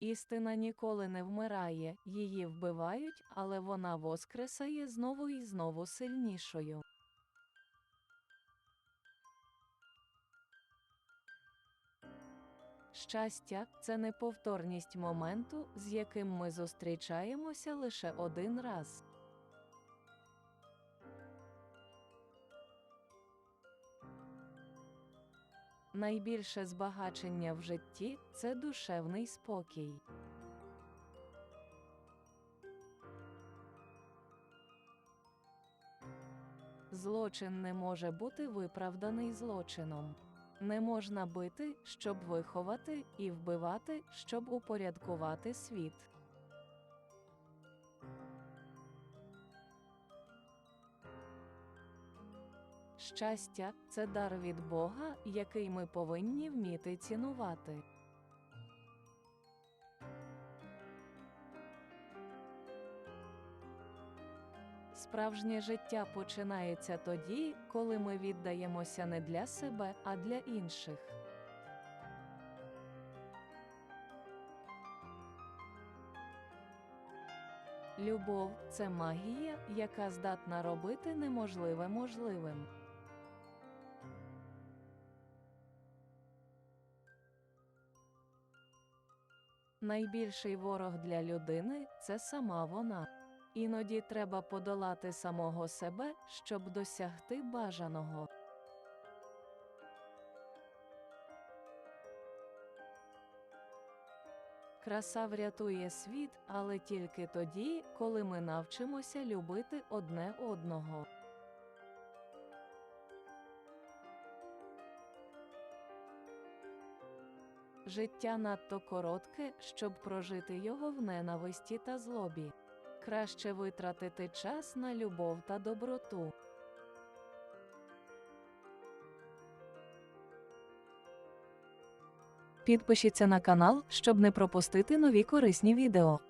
Істина ніколи не вмирає, її вбивають, але вона воскресає знову і знову сильнішою. Щастя це неповторність моменту, з яким ми зустрічаємося лише один раз. Найбільше збагачення в житті це душевний спокій. Злочин не може бути виправданий злочином. Не можна бити, щоб виховати, і вбивати, щоб упорядкувати світ. Щастя це дар від Бога, який ми повинні вміти цінувати. Справжнє життя починається тоді, коли ми віддаємося не для себе, а для інших. Любов це магія, яка здатна робити неможливе можливим. Найбільший ворог для людини це сама вона. Іноді треба подолати самого себе, щоб досягти бажаного. Краса врятує світ, але тільки тоді, коли ми навчимося любити одне одного. Життя надто коротке, щоб прожити його в ненависті та злобі. Краще витратити час на любов та доброту. Підпишіться на канал, щоб не пропустити нові корисні відео.